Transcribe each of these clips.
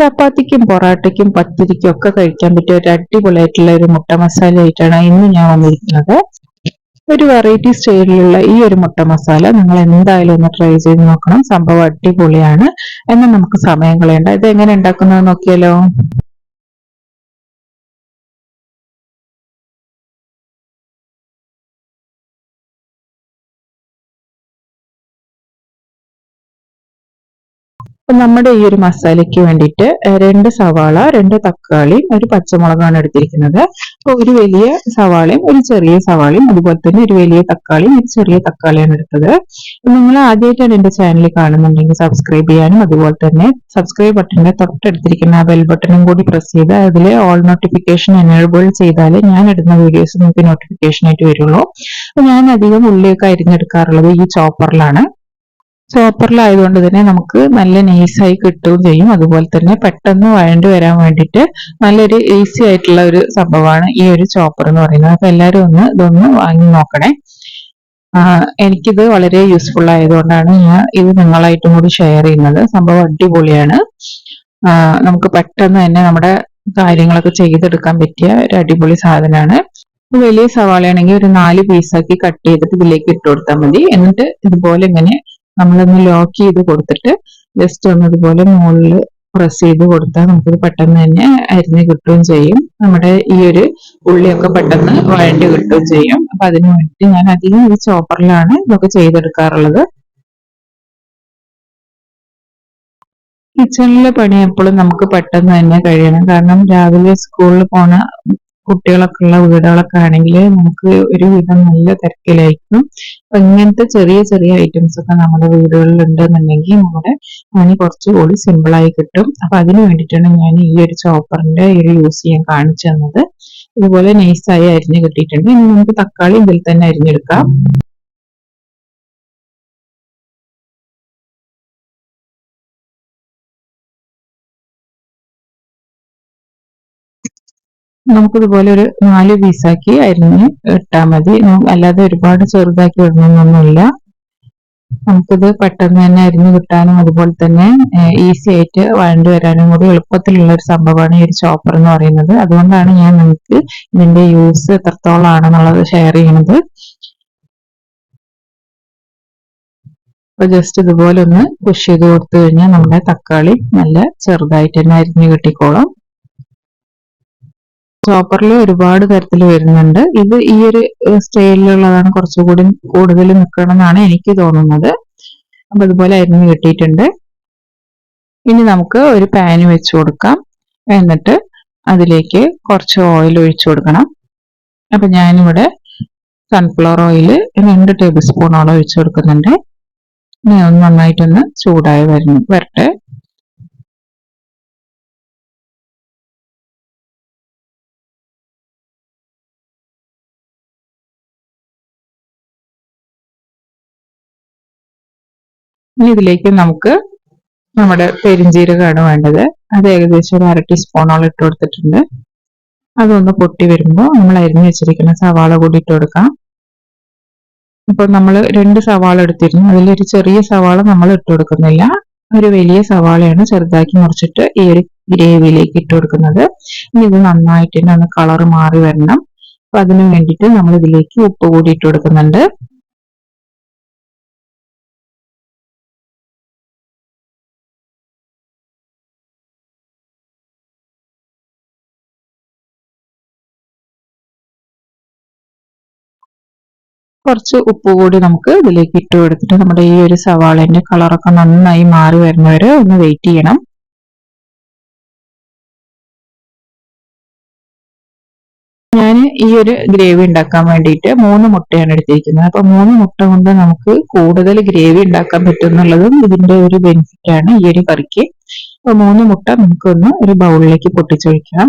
ചപ്പാത്തിക്കും പൊറാട്ടയ്ക്കും പത്തിരിക്കും ഒക്കെ കഴിക്കാൻ പറ്റിയ ഒരു അടിപൊളിയായിട്ടുള്ള ഒരു മുട്ട മസാല ആയിട്ടാണ് ഇന്ന് ഞാൻ വന്നിരിക്കുന്നത്. ഒരു വെറൈറ്റി സ്റ്റൈലിലുള്ള ഈ ഒരു മുട്ട മസാല നിങ്ങൾ എന്തായാലും ഒന്ന് ട്രൈ ചെയ്ത് നോക്കണം. സംഭവം അടിപൊളിയാണ്. എന്നാൽ നമുക്ക് സമയം കളയണ്ട. ഇത് എങ്ങനെ ഉണ്ടാക്കുന്നത് നോക്കിയാലോ? നമ്മുടെ ഈ ഒരു മസാലയ്ക്ക് വേണ്ടിയിട്ട് രണ്ട് സവാള രണ്ട് തക്കാളി ഒരു പച്ചമുളകാണ് എടുത്തിരിക്കുന്നത്. അപ്പോൾ ഒരു വലിയ സവാളയും ഒരു ചെറിയ സവാളയും അതുപോലെ തന്നെ ഒരു വലിയ തക്കാളിയും ഒരു ചെറിയ തക്കാളിയാണ് എടുത്തത്. നിങ്ങൾ ആദ്യമായിട്ടാണ് എന്റെ ചാനൽ കാണുന്നുണ്ടെങ്കിൽ സബ്സ്ക്രൈബ് ചെയ്യാനും അതുപോലെ തന്നെ സബ്സ്ക്രൈബ് ബട്ടണിന്റെ തൊട്ടടുത്തിരിക്കുന്ന ആ ബെൽ ബട്ടണും കൂടി പ്രസ് ചെയ്ത് അതിൽ ഓൾ നോട്ടിഫിക്കേഷൻ എനേബിൾ ചെയ്താൽ ഞാൻ ഇടുന്ന വീഡിയോസ് നിങ്ങൾക്ക് നോട്ടിഫിക്കേഷൻ ആയിട്ട് വരുള്ളൂ. ഞാൻ അധികം ഉള്ളിയൊക്കെ അരിഞ്ഞെടുക്കാറുള്ളത് ഈ ചോപ്പറിലാണ് ചോപ്പറിലായതുകൊണ്ട് തന്നെ നമുക്ക് നല്ല നൈസായി കിട്ടുകയും ചെയ്യും. അതുപോലെ തന്നെ പെട്ടെന്ന് വഴണ്ടി വരാൻ വേണ്ടിയിട്ട് നല്ലൊരു ഈസി ആയിട്ടുള്ള ഒരു സംഭവമാണ് ഈ ഒരു ചോപ്പർ എന്ന് പറയുന്നത്. അപ്പൊ എല്ലാവരും ഒന്ന് ഇതൊന്ന് വാങ്ങി നോക്കണേ. എനിക്കിത് വളരെ യൂസ്ഫുൾ ആയതുകൊണ്ടാണ് ഞാൻ ഇത് നിങ്ങളായിട്ടും കൂടി ഷെയർ ചെയ്യുന്നത്. സംഭവം അടിപൊളിയാണ്. നമുക്ക് പെട്ടെന്ന് തന്നെ നമ്മുടെ കാര്യങ്ങളൊക്കെ ചെയ്തെടുക്കാൻ പറ്റിയ ഒരു അടിപൊളി സാധനമാണ്. വലിയ സവാളയാണെങ്കിൽ ഒരു നാല് പീസാക്കി കട്ട് ചെയ്തിട്ട് ഇതിലേക്ക് ഇട്ട് കൊടുത്താൽ മതി. എന്നിട്ട് ഇതുപോലെ ഇങ്ങനെ നമ്മളൊന്ന് ലോക്ക് ചെയ്ത് കൊടുത്തിട്ട് ജസ്റ്റ് ഒന്ന് ഇതുപോലെ മുകളിൽ പ്രസ് ചെയ്ത് കൊടുത്താൽ നമുക്കത് പെട്ടെന്ന് തന്നെ അരിഞ്ഞ് കിട്ടുകയും ചെയ്യും. നമ്മുടെ ഈ ഒരു ഉള്ളിയൊക്കെ പെട്ടെന്ന് വഴണ്ടി കിട്ടുകയും ചെയ്യും. അപ്പൊ അതിന് വേണ്ടിയിട്ട് ഞാൻ അധികം ഈ ചോപ്പറിലാണ് ഇതൊക്കെ ചെയ്തെടുക്കാറുള്ളത്. കിച്ചണിലെ പണി എപ്പോഴും നമുക്ക് പെട്ടെന്ന് തന്നെ കഴിയണം. കാരണം രാവിലെ സ്കൂളിൽ പോണ കുട്ടികളൊക്കെ ഉള്ള വീടുകളൊക്കെ ആണെങ്കിൽ നമുക്ക് ഒരുവിധം നല്ല തിരക്കിലായിരിക്കും. അപ്പൊ ഇങ്ങനത്തെ ചെറിയ ചെറിയ ഐറ്റംസ് ഒക്കെ നമ്മുടെ വീടുകളിൽ ഉണ്ടെന്നുണ്ടെങ്കിൽ നമ്മുടെ പണി കുറച്ചുകൂടി സിമ്പിൾ ആയി കിട്ടും. അപ്പൊ അതിന് വേണ്ടിയിട്ടാണ് ഞാൻ ഈ ഒരു ചോപ്പറിന്റെ ഒരു യൂസ് ചെയ്യാൻ കാണിച്ചു തന്നത്. ഇതുപോലെ നൈസായി അരിഞ്ഞ് കിട്ടിയിട്ടുണ്ട്. ഇനി നമുക്ക് തക്കാളി ഇതിൽ തന്നെ അരിഞ്ഞെടുക്കാം. നമുക്കിതുപോലെ ഒരു നാല് പീസാക്കി അരിഞ്ഞ് ഇട്ടാൽ മതി. അല്ലാതെ ഒരുപാട് ചെറുതാക്കി ഇടണമെന്നൊന്നുമില്ല നമുക്കിത് പെട്ടെന്ന് തന്നെ അരിഞ്ഞു കിട്ടാനും അതുപോലെ തന്നെ ഈസി ആയിട്ട് വഴണ്ടു വരാനും കൂടി എളുപ്പത്തിലുള്ള ഒരു സംഭവമാണ് ഈ ഒരു ചോപ്പർ എന്ന് പറയുന്നത്. അതുകൊണ്ടാണ് ഞാൻ നിങ്ങൾക്ക് ഇതിന്റെ യൂസ് എത്രത്തോളം ആണെന്നുള്ളത് ഷെയർ ചെയ്യുന്നത് അപ്പൊ ജസ്റ്റ് ഇതുപോലെ ഒന്ന് പുഷ് ചെയ്ത് കൊടുത്തു കഴിഞ്ഞാൽ നമ്മുടെ തക്കാളി നല്ല ചെറുതായിട്ട് തന്നെ അരിഞ്ഞു കിട്ടിക്കോളും. ചോപ്പറിൽ ഒരുപാട് തരത്തിൽ വരുന്നുണ്ട്. ഇത് ഈ ഒരു സ്റ്റൈലിലുള്ളതാണ് കുറച്ചുകൂടി കൂടുതൽ നിൽക്കണം എന്നാണ് എനിക്ക് തോന്നുന്നത്. അപ്പൊ അതുപോലെ അരിഞ്ഞ് കിട്ടിയിട്ടുണ്ട്. ഇനി നമുക്ക് ഒരു പാന് വെച്ച് കൊടുക്കാം. എന്നിട്ട് അതിലേക്ക് കുറച്ച് ഓയിൽ ഒഴിച്ചു കൊടുക്കണം. അപ്പൊ ഞാനിവിടെ സൺഫ്ലവർ ഓയിൽ രണ്ട് ടേബിൾ സ്പൂണോളം ഒഴിച്ചു കൊടുക്കുന്നുണ്ട്. ഇനി ഒന്ന് നന്നായിട്ടൊന്ന് ചൂടായി വരുന്നു വരട്ടെ. ഇനി ഇതിലേക്ക് നമുക്ക് നമ്മുടെ പെരിഞ്ജീരകമാണ് വേണ്ടത്. അത് ഏകദേശം ഒരു അര ടീസ്പൂണോളം ഇട്ട് കൊടുത്തിട്ടുണ്ട്. അതൊന്ന് പൊട്ടി വരുമ്പോൾ നമ്മൾ അരിഞ്ഞു വെച്ചിരിക്കുന്ന സവാള കൂടി ഇട്ട് കൊടുക്കാം. ഇപ്പൊ നമ്മൾ രണ്ട് സവാള എടുത്തിരുന്നു. അതിലൊരു ചെറിയ സവാള നമ്മൾ ഇട്ട് കൊടുക്കുന്നില്ല. ഒരു വലിയ സവാളയാണ് ചെറുതാക്കി മുറിച്ചിട്ട് ഈ ഒരു ഗ്രേവിയിലേക്ക് ഇട്ട് കൊടുക്കുന്നത്. ഇനി ഇത് നന്നായിട്ട് തന്നെ ഒന്ന് കളർ മാറി വരണം. അപ്പൊ അതിനു വേണ്ടിയിട്ട് നമ്മൾ ഇതിലേക്ക് ഉപ്പ് കൂടി ഇട്ട് കൊടുക്കുന്നുണ്ട്. കുറച്ച് ഉപ്പ് കൂടി നമുക്ക് ഇതിലേക്ക് ഇട്ട് കൊടുത്തിട്ട് നമ്മുടെ ഈ ഒരു സവാളന്റെ കളറൊക്കെ നന്നായി മാറി വരുന്നവരെ ഒന്ന് വെയിറ്റ് ചെയ്യണം. ഞാൻ ഈ ഒരു ഗ്രേവി ഉണ്ടാക്കാൻ വേണ്ടിയിട്ട് മൂന്ന് മുട്ടയാണ് എടുത്തിരിക്കുന്നത്. അപ്പൊ മൂന്ന് മുട്ട കൊണ്ട് നമുക്ക് കൂടുതൽ ഗ്രേവി ഉണ്ടാക്കാൻ പറ്റും എന്നുള്ളതും ഇതിന്റെ ഒരു ബെനിഫിറ്റ് ആണ് ഈ ഒരു കറിക്ക്. അപ്പൊ മൂന്ന് മുട്ട നമുക്കൊന്ന് ഒരു ബൗളിലേക്ക് പൊട്ടിച്ചൊഴിക്കാം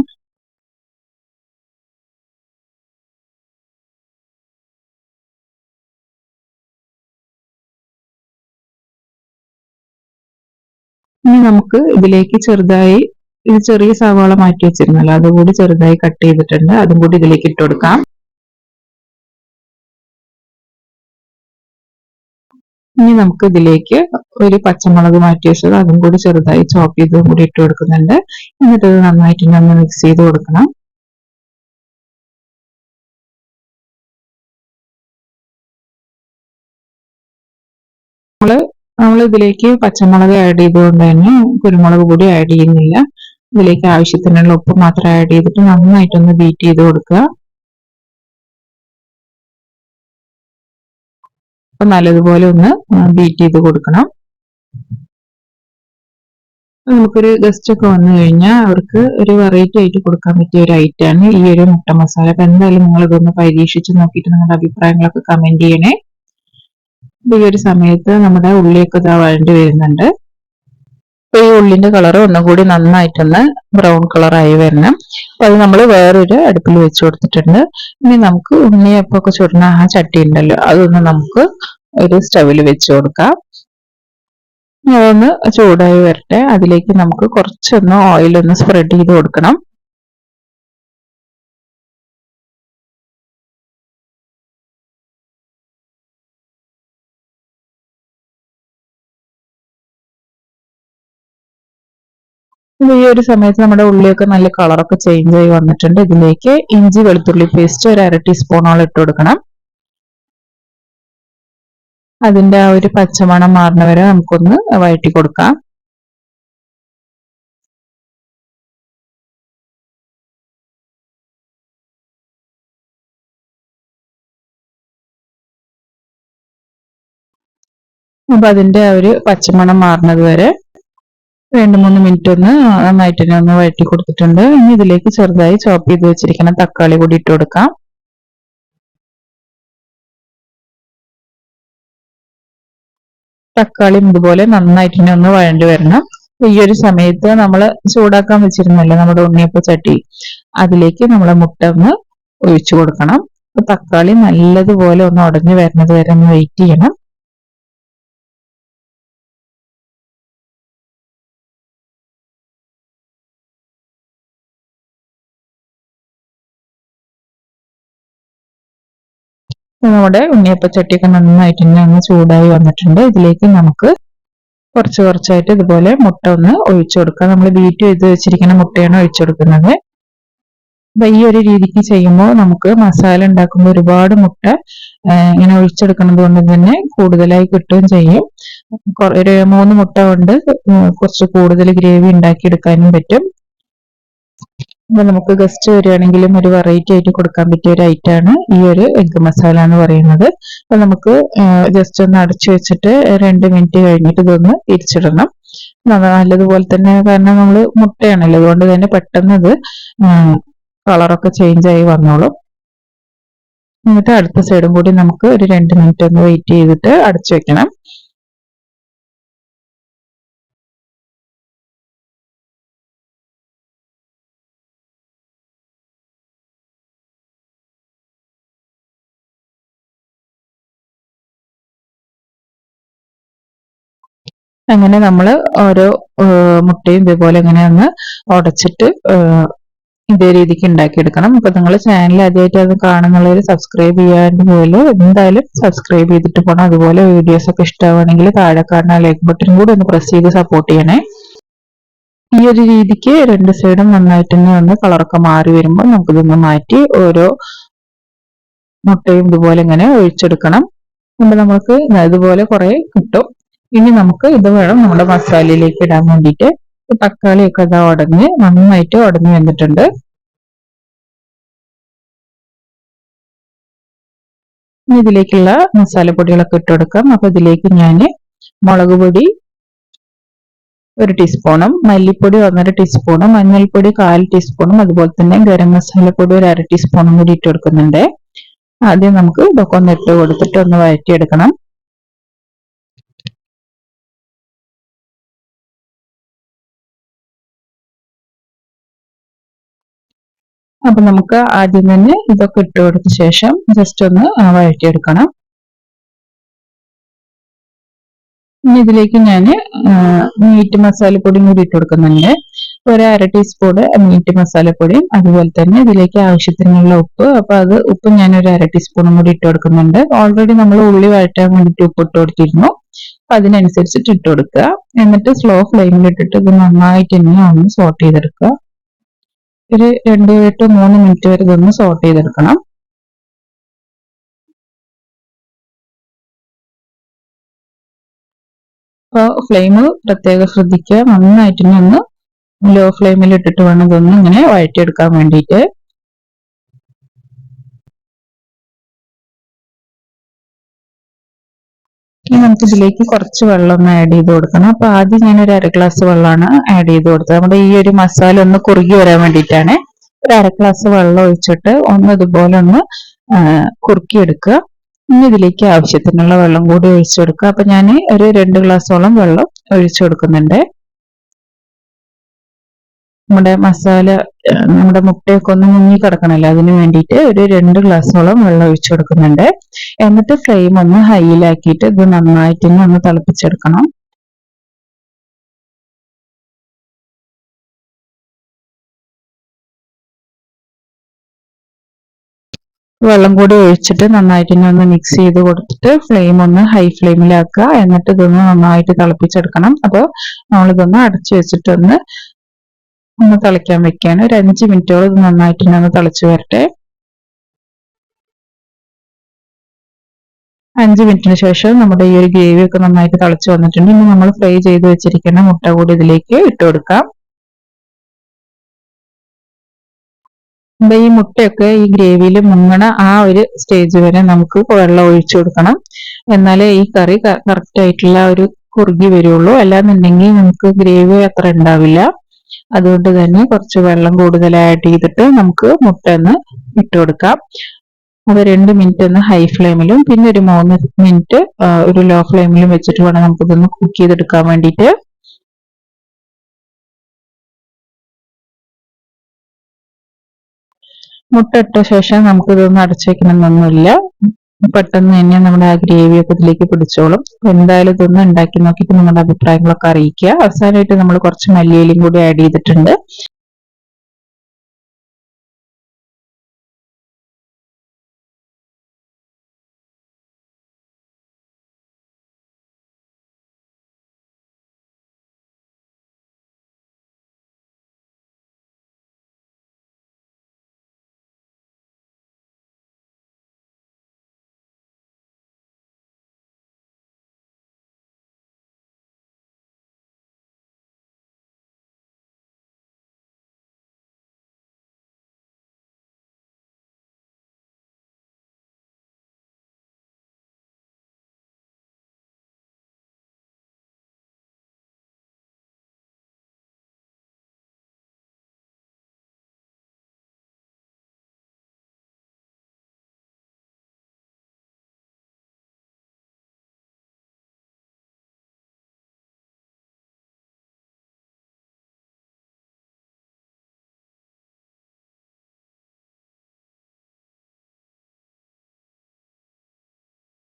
ഇനി നമുക്ക് ഇതിലേക്ക് ചെറുതായി ഇത് ചെറിയ സവാള മാറ്റി വെച്ചിരുന്നല്ലോ. അതുകൂടി ചെറുതായി കട്ട് ചെയ്തിട്ടുണ്ട്. അതും കൂടി ഇതിലേക്ക് ഇട്ട് കൊടുക്കാം. ഇനി നമുക്ക് ഇതിലേക്ക് ഒരു പച്ചമുളക് മാറ്റി വെച്ചത് അതും കൂടി ചെറുതായി ചോപ്പ് ചെയ്തും കൂടി ഇട്ട് കൊടുക്കുന്നുണ്ട്. എന്നിട്ട് നന്നായിട്ട് ഒന്ന് മിക്സ് ചെയ്ത് കൊടുക്കണം. നമ്മൾ ഇതിലേക്ക് പച്ചമുളക് ആഡ് ചെയ്തുകൊണ്ട് തന്നെ കുരുമുളക് പൊടി ആഡ് ചെയ്യുന്നില്ല. ഇതിലേക്ക് ആവശ്യത്തിനുള്ള ഉപ്പ് മാത്രം ആഡ് ചെയ്തിട്ട് നന്നായിട്ടൊന്ന് ബീറ്റ് ചെയ്ത് കൊടുക്കുക. അപ്പൊ നല്ലതുപോലെ ഒന്ന് ബീറ്റ് ചെയ്ത് കൊടുക്കണം. നമുക്കൊരു ഗസ്റ്റ് ഒക്കെ വന്നു കഴിഞ്ഞാൽ അവർക്ക് ഒരു വെറൈറ്റി ആയിട്ട് കൊടുക്കാൻ പറ്റിയ ഒരു ഐറ്റമാണ് ഈ ഒരു മുട്ട മസാല. അപ്പൊ എന്തായാലും നിങ്ങൾ ഇതൊന്ന് പരീക്ഷിച്ച് നോക്കിയിട്ട് നിങ്ങളുടെ അഭിപ്രായങ്ങളൊക്കെ കമന്റ് ചെയ്യണേ. ഈ ഒരു സമയത്ത് നമ്മുടെ ഉള്ളിയൊക്കെ ഇതാ വഴണ്ടി വരുന്നുണ്ട്. അപ്പൊ ഈ ഉള്ളിന്റെ കളർ ഒന്നുകൂടി നന്നായിട്ടൊന്ന് ബ്രൗൺ കളറായി വരണം. അപ്പൊ അത് നമ്മൾ വേറൊരു അടുപ്പിൽ വെച്ച് കൊടുത്തിട്ടുണ്ട്. ഇനി നമുക്ക് ഉണ്ണിയപ്പൊക്കെ ചുടുന്ന ആ ചട്ടി ഉണ്ടല്ലോ അതൊന്ന് നമുക്ക് ഒരു സ്റ്റവിൽ വെച്ച് കൊടുക്കാം. അതൊന്ന് ചൂടായി വരട്ടെ. അതിലേക്ക് നമുക്ക് കുറച്ചൊന്ന് ഓയിൽ ഒന്ന് സ്പ്രെഡ് ചെയ്ത് കൊടുക്കണം. ഈ ഒരു സമയത്ത് നമ്മുടെ ഉള്ളിയൊക്കെ നല്ല കളറൊക്കെ ചേഞ്ച് ആയി വന്നിട്ടുണ്ട്. ഇതിലേക്ക് ഇഞ്ചി വെളുത്തുള്ളി പേസ്റ്റ് ഒരു അര ടീസ്പൂണോളം ഇട്ട് കൊടുക്കണം. അതിന്റെ ആ ഒരു പച്ചമണം മാറുന്ന വരെ നമുക്കൊന്ന് വഴറ്റി കൊടുക്കാം. അപ്പൊ അതിന്റെ ആ ഒരു പച്ചമണം മാറുന്നത് വരെ രണ്ട് മൂന്ന് മിനിറ്റ് ഒന്ന് നന്നായിട്ട് ഒന്ന് വഴറ്റി കൊടുത്തിട്ടുണ്ട്. ഇനി ഇതിലേക്ക് ചെറുതായി ചോപ്പ് ചെയ്ത് വെച്ചിരിക്കുന്ന തക്കാളി കൂടി ഇട്ട് കൊടുക്കാം. തക്കാളിയും ഇതുപോലെ നന്നായിട്ട് ഒന്ന് വഴണ്ടി വരണം. ഈ ഒരു സമയത്ത് നമ്മൾ ചൂടാക്കാൻ വെച്ചിരുന്നല്ലോ നമ്മുടെ ഉണ്ണിയപ്പ ചട്ടി? അതിലേക്ക് നമ്മൾ മുട്ട ഒന്ന് ഒഴിച്ചു കൊടുക്കണം. തക്കാളി നല്ലതുപോലെ ഒന്ന് ഉടഞ്ഞു വരുന്നത് വരെ ഒന്ന് വെയിറ്റ് ചെയ്യണം. നമ്മുടെ ഉണ്ണിയപ്പച്ചട്ടിയൊക്കെ നന്നായിട്ട് തന്നെ ഒന്ന് ചൂടായി വന്നിട്ടുണ്ട്. ഇതിലേക്ക് നമുക്ക് കുറച്ച് കുറച്ചായിട്ട് ഇതുപോലെ മുട്ട ഒന്ന് ഒഴിച്ചു കൊടുക്കാം. നമ്മൾ ബീറ്റ് ചെയ്ത് വെച്ചിരിക്കുന്ന മുട്ടയാണ് ഒഴിച്ചു കൊടുക്കുന്നത്. അപ്പൊ ഈ ഒരു രീതിക്ക് ചെയ്യുമ്പോൾ നമുക്ക് മസാല ഉണ്ടാക്കുമ്പോൾ ഒരുപാട് മുട്ട ഇങ്ങനെ ഒഴിച്ചെടുക്കുന്നത് കൊണ്ട് തന്നെ കൂടുതലായി കിട്ടുകയും ചെയ്യും. ഒരു മൂന്ന് മുട്ട കൊണ്ട് കുറച്ച് കൂടുതൽ ഗ്രേവി ഉണ്ടാക്കി എടുക്കാനും പറ്റും. അപ്പൊ നമുക്ക് ഗസ്റ്റ് വരികയാണെങ്കിലും ഒരു വെറൈറ്റി ആയിട്ട് കൊടുക്കാൻ പറ്റിയ ഒരു ഐറ്റം ആണ് ഈ ഒരു എഗ് മസാല എന്ന് പറയുന്നത്. അപ്പൊ നമുക്ക് ജസ്റ്റ് ഒന്ന് അടച്ചു വെച്ചിട്ട് രണ്ട് മിനിറ്റ് കഴിഞ്ഞിട്ട് ഇതൊന്ന് തിരിച്ചിടണം നല്ലതുപോലെ തന്നെ കാരണം നമ്മൾ മുട്ടയാണല്ലോ അതുകൊണ്ട് തന്നെ പെട്ടെന്ന് ഇത് കളറൊക്കെ ചേഞ്ച് ആയി വന്നോളും. എന്നിട്ട് അടുത്ത സൈഡും കൂടി നമുക്ക് ഒരു രണ്ട് മിനിറ്റ് ഒന്ന് വെയിറ്റ് ചെയ്തിട്ട് അടച്ചു വെക്കണം. അങ്ങനെ നമ്മൾ ഓരോ മുട്ടയും ഇതേപോലെ ഇങ്ങനെ ഒന്ന് ഉടച്ചിട്ട് ഇതേ രീതിക്ക് ഉണ്ടാക്കിയെടുക്കണം അപ്പൊ നിങ്ങൾ ചാനൽ ആദ്യമായിട്ട് അത് കാണുന്നുള്ളവർ സബ്സ്ക്രൈബ് ചെയ്യാൻ പോലെ എന്തായാലും സബ്സ്ക്രൈബ് ചെയ്തിട്ട് പോകണം അതുപോലെ വീഡിയോസ് ഒക്കെ ഇഷ്ടമാണെങ്കിൽ താഴെ കാണുന്ന ലൈക്ക് ബട്ടൺ കൂടെ ഒന്ന് പ്രസ് ചെയ്ത് സപ്പോർട്ട് ചെയ്യണേ. ഈ ഒരു രീതിക്ക് രണ്ട് സൈഡും നന്നായിട്ട് തന്നെ ഒന്ന് കളറൊക്കെ മാറി വരുമ്പോൾ നമുക്കിതൊന്ന് മാറ്റി ഓരോ മുട്ടയും ഇതുപോലെ ഇങ്ങനെ ഒഴിച്ചെടുക്കണം. അപ്പൊ നമുക്ക് ഇതുപോലെ കുറെ കിട്ടും. ഇനി നമുക്ക് ഇത് വേണം നമ്മുടെ മസാലയിലേക്ക് ഇടാൻ വേണ്ടിയിട്ട്. തക്കാളിയൊക്കെ ഇതാ ഉടഞ്ഞ് നന്നായിട്ട് ഉടഞ്ഞു വന്നിട്ടുണ്ട്. ഇതിലേക്കുള്ള മസാലപ്പൊടികളൊക്കെ ഇട്ട് കൊടുക്കാം. അപ്പൊ ഇതിലേക്ക് ഞാൻ മുളക് പൊടി ഒരു ടീസ്പൂണും മല്ലിപ്പൊടി ഒന്നര ടീസ്പൂണും മഞ്ഞൾപ്പൊടി കാൽ ടീസ്പൂണും അതുപോലെ തന്നെ ഗരം മസാലപ്പൊടി ഒരു അര ടീസ്പൂണും കൂടി ഇട്ട് കൊടുക്കുന്നുണ്ട്. ആദ്യം നമുക്ക് ഇതൊക്കെ ഒന്ന് ഇട്ട് കൊടുത്തിട്ട് ഒന്ന് വഴറ്റിയെടുക്കണം. അപ്പൊ നമുക്ക് ആദ്യം തന്നെ ഇതൊക്കെ ഇട്ട് കൊടുത്ത ശേഷം ജസ്റ്റ് ഒന്ന് വഴറ്റിയെടുക്കണം. ഇനി ഇതിലേക്ക് ഞാൻ മീറ്റ് മസാലപ്പൊടിയും കൂടി ഇട്ട് കൊടുക്കുന്നുണ്ട്. ഒരു അര ടീസ്പൂൺ മീറ്റ് മസാലപ്പൊടിയും അതുപോലെ തന്നെ ഇതിലേക്ക് ആവശ്യത്തിനുള്ള ഉപ്പ്. അപ്പൊ അത് ഉപ്പ് ഞാൻ ഒരു അര ടീസ്പൂണും കൂടി ഇട്ട് കൊടുക്കുന്നുണ്ട്. ഓൾറെഡി നമ്മൾ ഉള്ളി വഴറ്റാൻ വേണ്ടിയിട്ട് ഉപ്പ് ഇട്ട് കൊടുത്തിരുന്നു. അപ്പൊ അതിനനുസരിച്ചിട്ട് ഇട്ട് കൊടുക്കുക. എന്നിട്ട് സ്ലോ ഫ്ലെയിമിൽ ഇട്ടിട്ട് ഇത് നന്നായിട്ട് തന്നെ ഒന്ന് സോട്ട് ചെയ്തെടുക്കുക. ഒരു രണ്ട് ടു മൂന്ന് മിനിറ്റ് വരെ ഇതൊന്ന് സോട്ട് ചെയ്തെടുക്കണം. അപ്പോൾ ഫ്ലെയിം പ്രത്യേകം ശ്രദ്ധിക്കുക. നന്നായിട്ട് ഒന്ന് ലോ ഫ്ലെയിമിൽ ഇട്ടിട്ട് വേണം ഇതൊന്ന് ഇങ്ങനെ വഴറ്റിയെടുക്കാൻ വേണ്ടിയിട്ട്. ഇനി നമുക്ക് ഇതിലേക്ക് കുറച്ച് വെള്ളം ഒന്ന് ആഡ് ചെയ്ത് കൊടുക്കണം. അപ്പൊ ആദ്യം ഞാൻ ഒരു അര ഗ്ലാസ് വെള്ളമാണ് ആഡ് ചെയ്ത് കൊടുത്തത്. നമ്മുടെ ഈ ഒരു മസാല ഒന്ന് കുറുകി വരാൻ വേണ്ടിയിട്ടാണ് ഒരു അര ഗ്ലാസ് വെള്ളം ഒഴിച്ചിട്ട് ഒന്ന് ഇതുപോലെ ഒന്ന് കുറുക്കിയെടുക്കുക. ഇനി ഇതിലേക്ക് ആവശ്യത്തിനുള്ള വെള്ളം കൂടി ഒഴിച്ചു കൊടുക്കുക. അപ്പൊ ഞാൻ ഒരു രണ്ട് ഗ്ലാസോളം വെള്ളം ഒഴിച്ചു കൊടുക്കുന്നുണ്ട്. നമ്മുടെ മസാല നമ്മുടെ മുട്ടയൊക്കെ ഒന്ന് മുങ്ങി കിടക്കണല്ലോ. അതിന് വേണ്ടിയിട്ട് ഒരു രണ്ട് ഗ്ലാസ്സോളം വെള്ളം ഒഴിച്ചു കൊടുക്കുന്നുണ്ട്. എന്നിട്ട് ഫ്ലെയിം ഒന്ന് ഹൈയിലാക്കിയിട്ട് ഇത് നന്നായിട്ട് ഒന്ന് തിളപ്പിച്ചെടുക്കണം. വെള്ളം കൂടി ഒഴിച്ചിട്ട് നന്നായിട്ട് ഒന്ന് മിക്സ് ചെയ്ത് കൊടുത്തിട്ട് ഫ്ലെയിം ഒന്ന് ഹൈ ഫ്ലെയിമിലാക്കുക. എന്നിട്ട് ഇതൊന്ന് നന്നായിട്ട് തിളപ്പിച്ചെടുക്കണം. അപ്പോൾ നമ്മളിതൊന്ന് അടച്ചു വെച്ചിട്ടൊന്ന് ഒന്ന് തിളയ്ക്കാൻ വെക്കുകയാണ് ഒരു അഞ്ച് മിനിറ്റോളം ഇത് നന്നായിട്ട് ഒന്ന് തിളച്ചു വരട്ടെ. അഞ്ച് മിനിറ്റിന് ശേഷം നമ്മുടെ ഈ ഒരു ഗ്രേവി ഒക്കെ നന്നായിട്ട് തിളച്ചു വന്നിട്ടുണ്ട്. ഇനി നമ്മൾ ഫ്രൈ ചെയ്ത് വെച്ചിരിക്കുന്ന മുട്ട കൂടി ഇതിലേക്ക് ഇട്ട് കൊടുക്കാം. ഈ മുട്ടയൊക്കെ ഈ ഗ്രേവിയിൽ മുങ്ങണ ആ ഒരു സ്റ്റേജ് വരെ നമുക്ക് വെള്ളം ഒഴിച്ചു കൊടുക്കണം. എന്നാലേ ഈ കറി കറക്റ്റ് ആയിട്ടുള്ള ഒരു കുറുകി വരുള്ളൂ. അല്ലാന്നുണ്ടെങ്കിൽ നമുക്ക് ഗ്രേവി അത്ര ഉണ്ടാവില്ല. അതുകൊണ്ട് തന്നെ കുറച്ച് വെള്ളം കൂടുതലായിട്ട് ചെയ്തിട്ട് നമുക്ക് മുട്ട ഒന്ന് ഇട്ട് കൊടുക്കാം. അത് രണ്ട് മിനിറ്റ് ഒന്ന് ഹൈ ഫ്ലെയിമിലും പിന്നെ ഒരു മൂന്ന് മിനിറ്റ് ഒരു ലോ ഫ്ലെയിമിലും വെച്ചിട്ട് വേണം നമുക്കിതൊന്ന് കുക്ക് ചെയ്തെടുക്കാൻ വേണ്ടിയിട്ട്. മുട്ട ഇട്ട ശേഷം നമുക്കിതൊന്ന് അടച്ചു വെക്കണമെന്നൊന്നുമില്ല. പെട്ടെന്ന് തന്നെ നമ്മുടെ ആ ഗ്രേവി ഒക്കെ ഇതിലേക്ക് പിടിച്ചോളും. എന്തായാലും ഇതൊന്ന് ഉണ്ടാക്കി നോക്കിയിട്ട് നിങ്ങളുടെ അഭിപ്രായങ്ങളൊക്കെ അറിയിക്കുക. അവസാനമായിട്ട് നമ്മൾ കുറച്ച് മല്ലിയിലും കൂടി ആഡ് ചെയ്തിട്ടുണ്ട്.